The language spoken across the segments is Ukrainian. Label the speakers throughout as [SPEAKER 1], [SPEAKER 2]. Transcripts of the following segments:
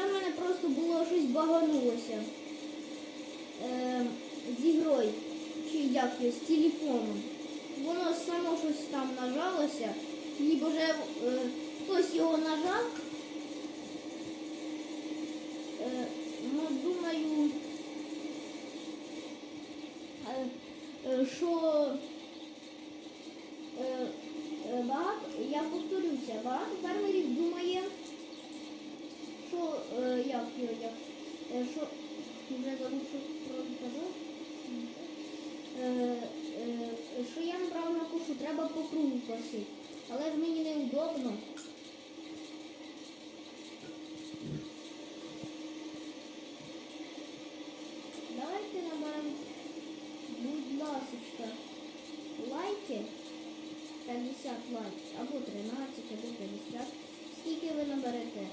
[SPEAKER 1] в мене просто було щось баганулося. Е, з ігрою. Чи як з телефоном. Воно само щось там нажалося. І вже е, хтось його нажав. Е, ну, думаю, е, що багато, я повторюся, багато фермерів думає, що е, як його, як, е, що вже про казав. Що я неправильно кошу, треба по кругу косити. Але ж мені неудобно. Давайте наберемо, будь ласочка, лайки. 50 лайків, або 13, або 50. Скільки ви наберете?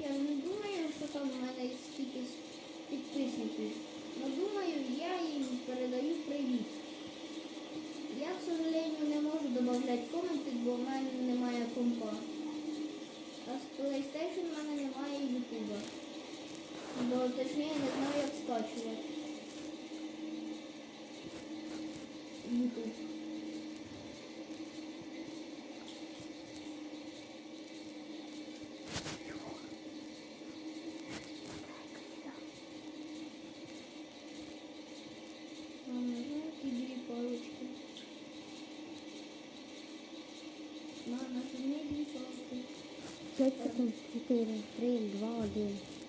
[SPEAKER 1] Я не думаю, що в мене скільки підписників. Но думаю, я їм передаю привіт. Я, к сожалению, не можу додати коменти, бо в мене немає компа. А з PlayStation в мене немає YouTube. Бо точніше я не знаю, як скачувати. YouTube.
[SPEAKER 2] 5 секунд, 4, 3, 2, 1.